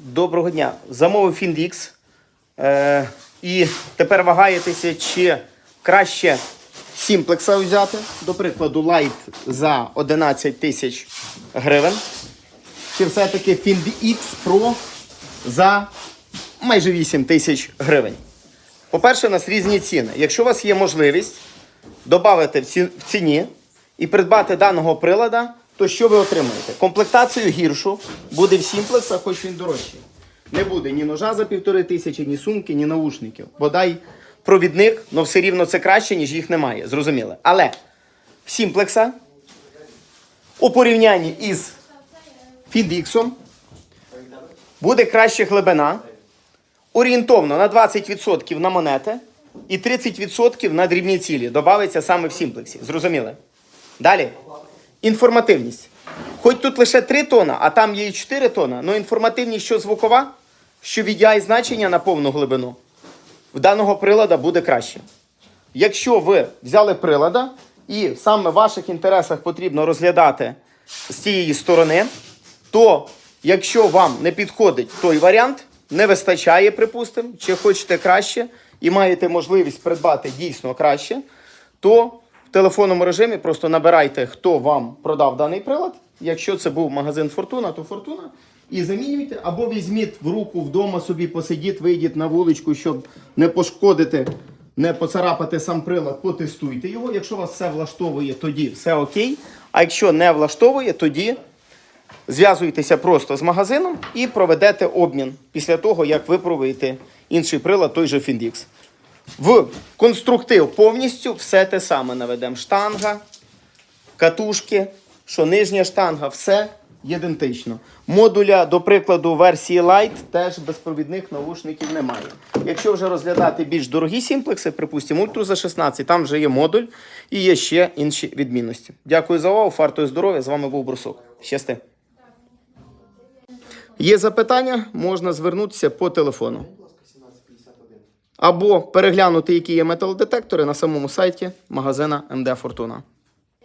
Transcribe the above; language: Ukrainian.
Доброго дня. Замовив Фіндікс. Е, і тепер вагаєтеся, чи краще сімплекса взяти, до прикладу, Light за 11 тисяч гривень. Чи все-таки FinDX Pro за майже 8 тисяч гривень. По-перше, у нас різні ціни. Якщо у вас є можливість додати в ціні і придбати даного прилада, то що ви отримаєте? Комплектацію гіршу буде в сімплексах, хоч він дорожчий. Не буде ні ножа за півтори тисячі, ні сумки, ні наушників. Бодай провідник, але все рівно це краще, ніж їх немає. Зрозуміло. Але в сімплекса у порівнянні із Фіндіксом буде краще глибина, орієнтовно на 20% на монети і 30% на дрібні цілі. Добавиться саме в сімплексі. Зрозуміли? Далі. Інформативність. Хоч тут лише 3 тона, а там є і 4 тона, але інформативність що звукова, що VDI значення на повну глибину в даного прилада буде краще. Якщо ви взяли прилада і саме в ваших інтересах потрібно розглядати з цієї сторони, то якщо вам не підходить той варіант, не вистачає, припустимо, чи хочете краще і маєте можливість придбати дійсно краще, то в телефонному режимі просто набирайте, хто вам продав даний прилад. Якщо це був магазин Фортуна, то Фортуна. І замінюйте, або візьміть в руку вдома собі, посидіть, вийдіть на вуличку, щоб не пошкодити, не поцарапати сам прилад, потестуйте його. Якщо вас все влаштовує, тоді все окей. А якщо не влаштовує, тоді зв'язуйтеся просто з магазином і проведете обмін після того, як випробуєте інший прилад, той же Findix. В конструктив повністю все те саме наведемо. Штанга, катушки, що нижня штанга, все ідентично. Модуля, до прикладу, версії Lite теж безпровідних наушників немає. Якщо вже розглядати більш дорогі сімплекси, припустимо, Ультру за 16, там вже є модуль і є ще інші відмінності. Дякую за увагу, фартою здоров'я. З вами був Брусок. Щасти. Є запитання, можна звернутися по телефону. Або переглянути, які є металодетектори на самому сайті магазина МД Фортуна.